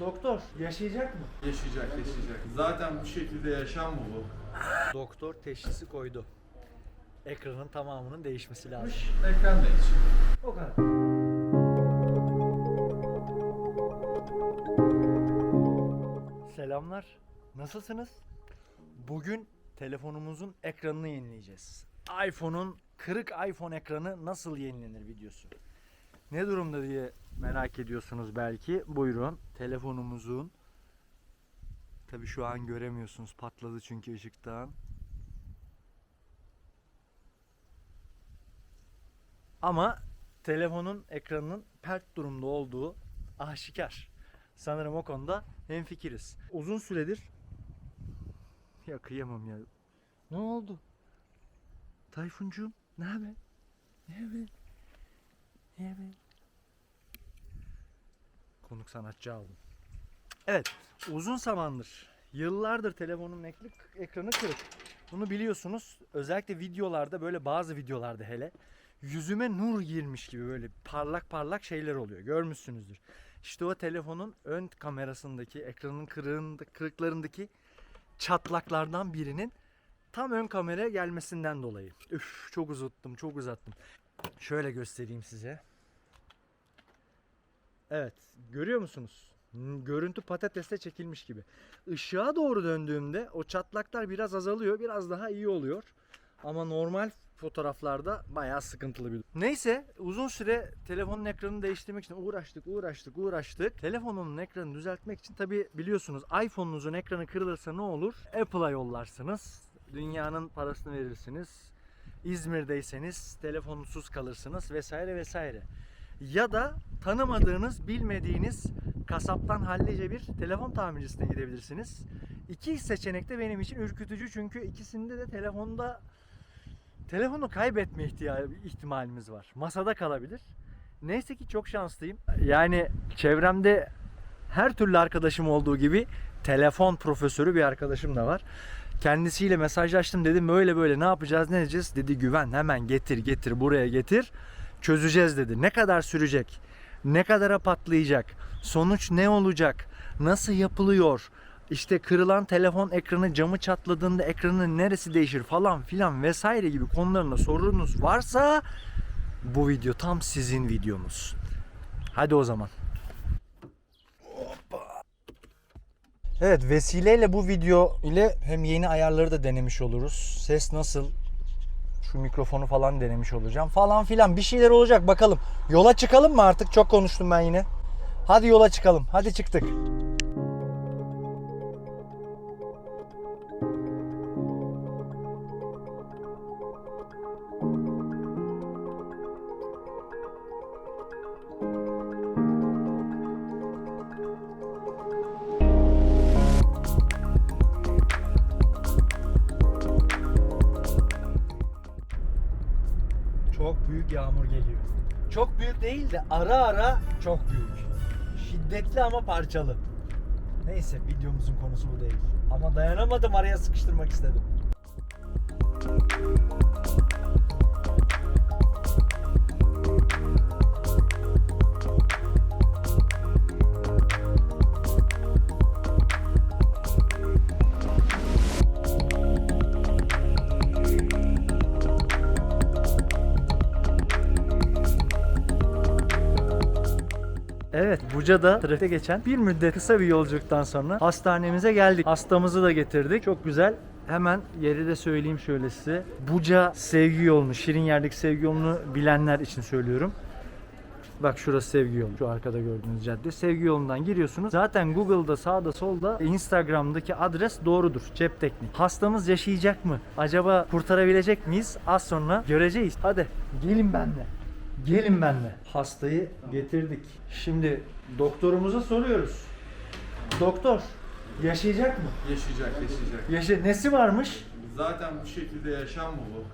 Doktor yaşayacak mı? Yaşayacak, yaşayacak. Zaten bu şekilde yaşam mı bu? Doktor teşhisi koydu. Ekranın tamamının değişmesi lazım. Ekran değişiyor. O kadar. Selamlar. Nasılsınız? Bugün telefonumuzun ekranını yenileyeceğiz. iPhone'un kırık iPhone ekranı nasıl yenilenir videosu. Ne durumda diye merak ediyorsunuz belki. Buyurun telefonumuzun Tabi şu an göremiyorsunuz patladı çünkü ışıktan. Ama telefonun ekranının pert durumda olduğu aşikar. Sanırım o konuda hemfikiriz. Uzun süredir ya kıyamam ya. Ne oldu? Tayfuncuğum ne haber? Ne haber? Haber? Konuk sanatçı aldım. Evet, uzun zamandır, yıllardır telefonun ekli- ekranı kırık. Bunu biliyorsunuz. Özellikle videolarda böyle bazı videolarda hele yüzüme nur girmiş gibi böyle parlak parlak şeyler oluyor. Görmüşsünüzdür. İşte o telefonun ön kamerasındaki ekranın kırığında, kırıklarındaki çatlaklardan birinin tam ön kameraya gelmesinden dolayı. Üf çok uzattım çok uzattım. Şöyle göstereyim size. Evet görüyor musunuz? Hmm, Görüntü patatesle çekilmiş gibi. Işığa doğru döndüğümde o çatlaklar biraz azalıyor. Biraz daha iyi oluyor. Ama normal fotoğraflarda bayağı sıkıntılı bir. Neyse uzun süre telefonun ekranını değiştirmek için uğraştık, uğraştık, uğraştık. Telefonun ekranını düzeltmek için tabi biliyorsunuz iPhone'unuzun ekranı kırılırsa ne olur? Apple'a yollarsınız. Dünyanın parasını verirsiniz. İzmir'deyseniz telefonsuz kalırsınız vesaire vesaire. Ya da tanımadığınız, bilmediğiniz kasaptan hallice bir telefon tamircisine gidebilirsiniz. İki seçenek de benim için ürkütücü çünkü ikisinde de telefonda telefonu kaybetme ihtimalimiz var. Masada kalabilir. Neyse ki çok şanslıyım. Yani çevremde her türlü arkadaşım olduğu gibi telefon profesörü bir arkadaşım da var. Kendisiyle mesajlaştım dedim böyle böyle ne yapacağız ne edeceğiz dedi güven hemen getir getir buraya getir çözeceğiz dedi. Ne kadar sürecek? Ne kadara patlayacak? Sonuç ne olacak? Nasıl yapılıyor? İşte kırılan telefon ekranı camı çatladığında ekranın neresi değişir falan filan vesaire gibi konularında sorunuz varsa bu video tam sizin videonuz. Hadi o zaman. Evet vesileyle bu video ile hem yeni ayarları da denemiş oluruz. Ses nasıl? Şu mikrofonu falan denemiş olacağım. Falan filan bir şeyler olacak bakalım. Yola çıkalım mı artık? Çok konuştum ben yine. Hadi yola çıkalım. Hadi çıktık. Büyük yağmur geliyor. Çok büyük değil de ara ara çok büyük. Şiddetli ama parçalı. Neyse videomuzun konusu bu değil. Ama dayanamadım araya sıkıştırmak istedim. Buca'da trafikte geçen bir müddet kısa bir yolculuktan sonra hastanemize geldik. Hastamızı da getirdik. Çok güzel. Hemen yeri de söyleyeyim şöyle size. Buca sevgi yolunu, Şirin yerdeki sevgi yolunu bilenler için söylüyorum. Bak şurası sevgi yolu. Şu arkada gördüğünüz cadde. Sevgi yolundan giriyorsunuz. Zaten Google'da sağda solda Instagram'daki adres doğrudur. Cep teknik. Hastamız yaşayacak mı? Acaba kurtarabilecek miyiz? Az sonra göreceğiz. Hadi gelin benimle. Gelin benimle. Hastayı getirdik. Şimdi doktorumuza soruyoruz. Doktor yaşayacak mı? Yaşayacak, yaşayacak. Yaşa nesi varmış? Zaten bu şekilde yaşam mı bu?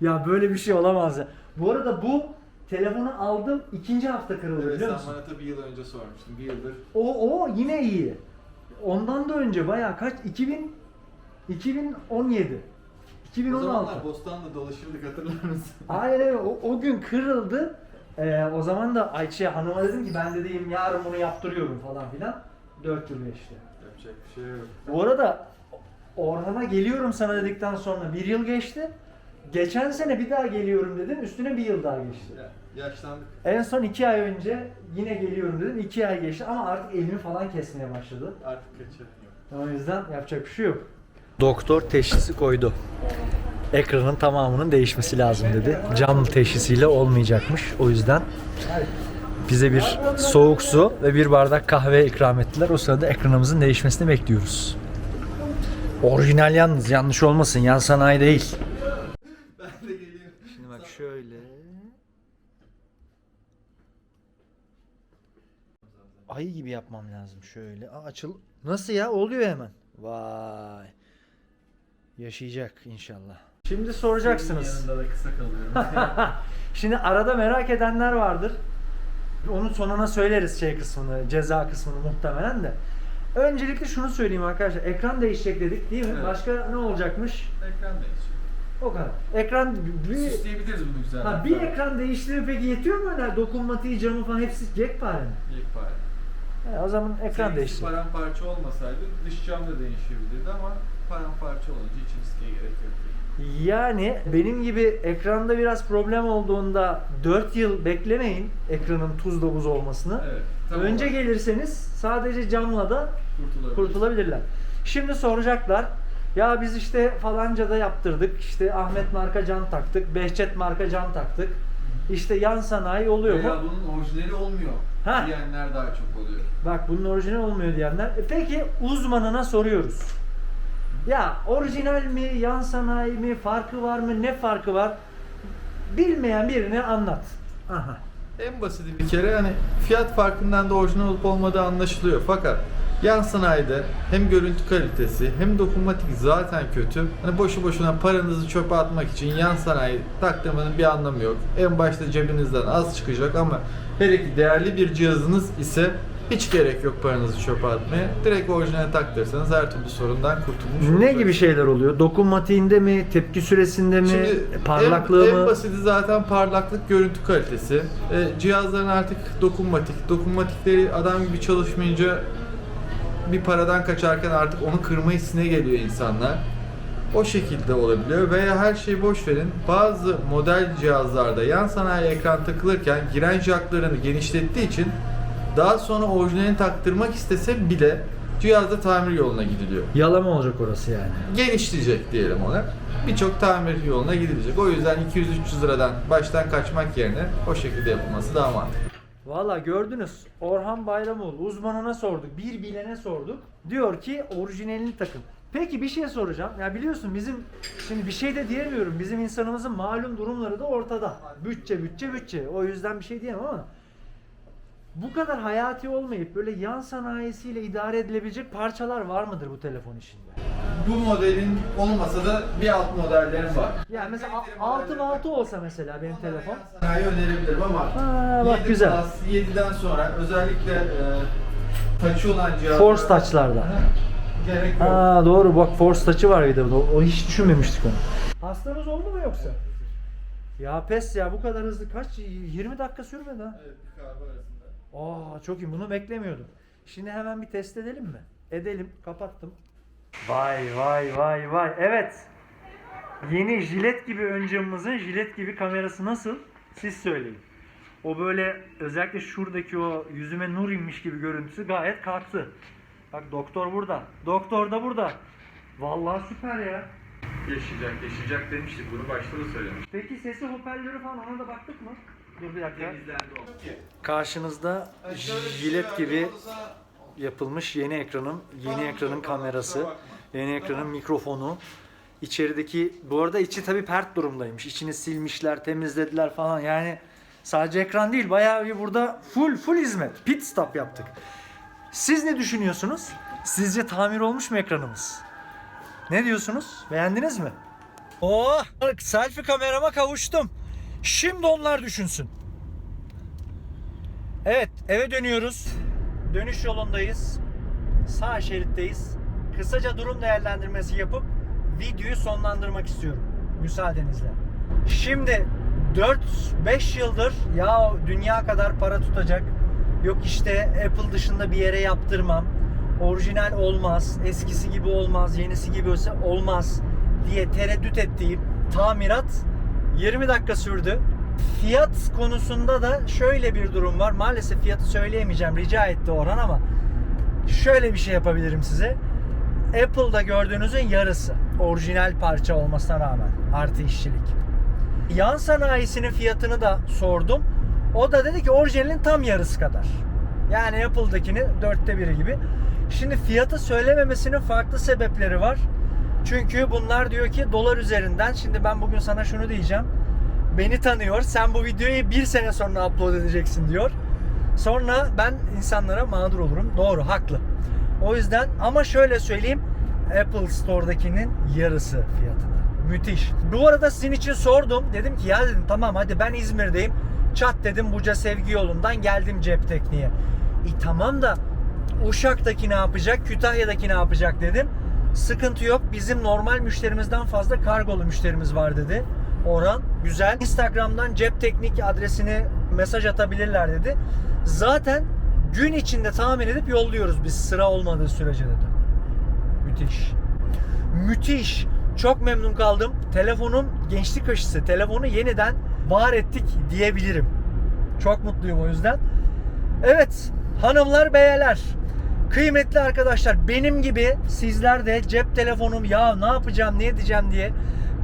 ya böyle bir şey olamaz ya. Bu arada bu telefonu aldım ikinci hafta kırıldı Evet, biliyor sen musun? bana tabii yıl önce sormuştun. Bir yıldır. O o yine iyi. Ondan da önce bayağı kaç 2000 2017. O 2016. zamanlar Bostan'da dolaşırdık hatırlar mısın? Aynen öyle. O, o gün kırıldı. Ee, o zaman da Ayça hanıma dedim ki ben de diyeyim yarın bunu yaptırıyorum falan filan. 4 yıl geçti. Yapacak bir şey yok. Bu arada Orhan'a geliyorum sana dedikten sonra bir yıl geçti. Geçen sene bir daha geliyorum dedim. Üstüne bir yıl daha geçti. Ya, yaşlandık. En son iki ay önce yine geliyorum dedim. iki ay geçti ama artık elimi falan kesmeye başladı. Artık kaçırım yok. O yüzden yapacak bir şey yok. Doktor teşhisi koydu. Ekranın tamamının değişmesi lazım dedi. Cam teşhisiyle olmayacakmış. O yüzden bize bir soğuk su ve bir bardak kahve ikram ettiler. O sırada ekranımızın değişmesini bekliyoruz. Orijinal yalnız yanlış olmasın. Yan sanayi değil. Ben de geleyim. Şimdi bak şöyle. Ayı gibi yapmam lazım şöyle. Aa, açıl. Nasıl ya? Oluyor hemen. Vay. Yaşayacak inşallah. Şimdi soracaksınız. Yanında da kısa kalıyorum. Şimdi arada merak edenler vardır. Onun sonuna söyleriz şey kısmını, ceza kısmını muhtemelen de. Öncelikle şunu söyleyeyim arkadaşlar. Ekran değişecek dedik değil mi? Evet. Başka ne olacakmış? Ekran değişiyor. O kadar. Ekran bir, Süsleyebiliriz bunu güzel. Ha, bir ekran değiştirme peki yetiyor mu öyle? Dokunmatiği, camı falan hepsi yekpare mi? Yekpare. He, o zaman ekran değiştir. paramparça olmasaydı dış cam da değişebilirdi ama paramparça olunca hiç riske gerek yok. Yani benim gibi ekranda biraz problem olduğunda 4 yıl beklemeyin ekranın tuzla buz olmasını. Evet. tam Önce olarak gelirseniz sadece camla da kurtulabilir. kurtulabilirler. Şimdi soracaklar. Ya biz işte falanca da yaptırdık. İşte Ahmet marka cam taktık. Behçet marka cam taktık. İşte yan sanayi oluyor Veya mu? bunun orijinali olmuyor Ha. diyenler daha çok oluyor. Bak bunun orijinal olmuyor diyenler. E peki uzmanına soruyoruz. Ya orijinal mi, yan sanayi mi, farkı var mı, ne farkı var? Bilmeyen birine anlat. Aha. En basiti bir kere hani fiyat farkından da orijinal olup olmadığı anlaşılıyor. Fakat yan sanayide hem görüntü kalitesi hem dokunmatik zaten kötü. Hani boşu boşuna paranızı çöpe atmak için yan sanayi taktırmanın bir anlamı yok. En başta cebinizden az çıkacak ama hele ki değerli bir cihazınız ise hiç gerek yok paranızı çöpe atmaya. Direkt orijinal taktırsanız her türlü sorundan kurtulmuş Ne olacaksınız. gibi şeyler oluyor? Dokunmatiğinde mi, tepki süresinde mi, Şimdi parlaklığı en, mı? En basiti zaten parlaklık, görüntü kalitesi. E, cihazların artık dokunmatik. Dokunmatikleri adam gibi çalışmayınca bir paradan kaçarken artık onu kırma hissine geliyor insanlar. O şekilde olabiliyor veya her şeyi boş verin. Bazı model cihazlarda yan sanayi ekran takılırken giren jacklarını genişlettiği için daha sonra orijinalini taktırmak istese bile cihazda tamir yoluna gidiliyor Yalama olacak orası yani. genişleyecek diyelim ona. Birçok tamir yoluna gidilecek. O yüzden 200-300 liradan baştan kaçmak yerine o şekilde yapılması daha mantıklı. Valla gördünüz Orhan Bayramoğlu uzmanına sorduk. Bir bilene sorduk. Diyor ki orijinalini takın. Peki bir şey soracağım. Ya biliyorsun bizim şimdi bir şey de diyemiyorum. Bizim insanımızın malum durumları da ortada. Bütçe bütçe bütçe. O yüzden bir şey diyemem ama bu kadar hayati olmayıp böyle yan sanayisiyle idare edilebilecek parçalar var mıdır bu telefon işinde? Bu modelin olmasa da bir alt modellerim var. Yani mesela 6 6 olsa mesela benim telefon. Sanayi önerebilirim ama Aa, bak 7 güzel. Plus, 7'den sonra özellikle e, olan cihazlar Force touch'larda. gerek yok. Aa doğru bak Force Touch'ı var bir de. O, o hiç düşünmemiştik onu. Hastamız oldu mu yoksa? Ya pes ya bu kadar hızlı kaç 20 dakika sürmedi ha. Evet, bir kahve arasında. Aa çok iyi bunu beklemiyordum. Şimdi hemen bir test edelim mi? Edelim. Kapattım. Vay vay vay vay. Evet. Yeni jilet gibi ön camımızın jilet gibi kamerası nasıl? Siz söyleyin. O böyle özellikle şuradaki o yüzüme nur inmiş gibi görüntüsü gayet kalktı. Bak doktor burada. Doktor da burada. Vallahi süper ya. Yaşayacak, yaşayacak demiştik. Bunu başta da söylemiştik. Peki sesi hoparlörü falan ona da baktık mı? Dur bir dakika. Karşınızda jilet gibi yapılmış yeni ekranın, yeni ekranın kamerası, yeni ekranın mikrofonu. İçerideki, bu arada içi tabii pert durumdaymış. İçini silmişler, temizlediler falan. Yani sadece ekran değil, bayağı bir burada full full hizmet. Pit stop yaptık. Siz ne düşünüyorsunuz? Sizce tamir olmuş mu ekranımız? Ne diyorsunuz? Beğendiniz mi? Oh, selfie kamerama kavuştum. Şimdi onlar düşünsün. Evet, eve dönüyoruz. Dönüş yolundayız. Sağ şeritteyiz. Kısaca durum değerlendirmesi yapıp videoyu sonlandırmak istiyorum. Müsaadenizle. Şimdi 4-5 yıldır ya dünya kadar para tutacak. Yok işte Apple dışında bir yere yaptırmam. Orijinal olmaz, eskisi gibi olmaz, yenisi gibi olsa olmaz diye tereddüt ettiğim tamirat 20 dakika sürdü. Fiyat konusunda da şöyle bir durum var. Maalesef fiyatı söyleyemeyeceğim. Rica etti Orhan ama şöyle bir şey yapabilirim size. Apple'da gördüğünüzün yarısı. Orijinal parça olmasına rağmen. Artı işçilik. Yan sanayisinin fiyatını da sordum. O da dedi ki orijinalin tam yarısı kadar. Yani Apple'dakinin dörtte biri gibi. Şimdi fiyatı söylememesinin farklı sebepleri var. Çünkü bunlar diyor ki dolar üzerinden. Şimdi ben bugün sana şunu diyeceğim. Beni tanıyor. Sen bu videoyu bir sene sonra upload edeceksin diyor. Sonra ben insanlara mağdur olurum. Doğru, haklı. O yüzden ama şöyle söyleyeyim. Apple Store'dakinin yarısı fiyatına. Müthiş. Bu arada sizin için sordum. Dedim ki ya dedim tamam hadi ben İzmir'deyim. Çat dedim Buca Sevgi yolundan geldim cep tekniğe. E tamam da Uşak'taki ne yapacak? Kütahya'daki ne yapacak dedim. Sıkıntı yok. Bizim normal müşterimizden fazla kargolu müşterimiz var dedi. Orhan güzel. Instagram'dan cep teknik adresini mesaj atabilirler dedi. Zaten gün içinde tahmin edip yolluyoruz biz sıra olmadığı sürece dedi. Müthiş. Müthiş. Çok memnun kaldım. Telefonum gençlik aşısı. Telefonu yeniden var ettik diyebilirim. Çok mutluyum o yüzden. Evet hanımlar beyler kıymetli arkadaşlar benim gibi sizler de cep telefonum ya ne yapacağım ne edeceğim? diye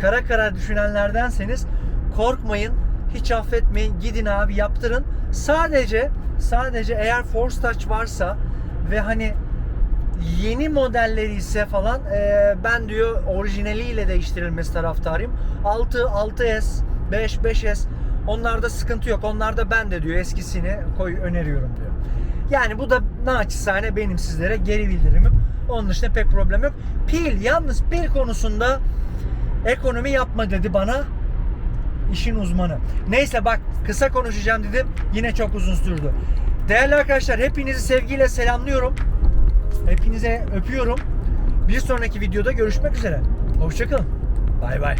kara kara düşünenlerdenseniz korkmayın hiç affetmeyin. Gidin abi yaptırın. Sadece sadece eğer Force Touch varsa ve hani yeni modelleri ise falan e, ben diyor orijinaliyle değiştirilmesi taraftarıyım. 6 6S 5 5S onlarda sıkıntı yok. Onlarda ben de diyor eskisini koy öneriyorum diyor. Yani bu da naçizane benim sizlere geri bildirimim. Onun dışında pek problem yok. Pil yalnız pil konusunda ekonomi yapma dedi bana işin uzmanı. Neyse bak kısa konuşacağım dedim. Yine çok uzun sürdü. Değerli arkadaşlar hepinizi sevgiyle selamlıyorum. Hepinize öpüyorum. Bir sonraki videoda görüşmek üzere. Hoşçakalın. Bay bay.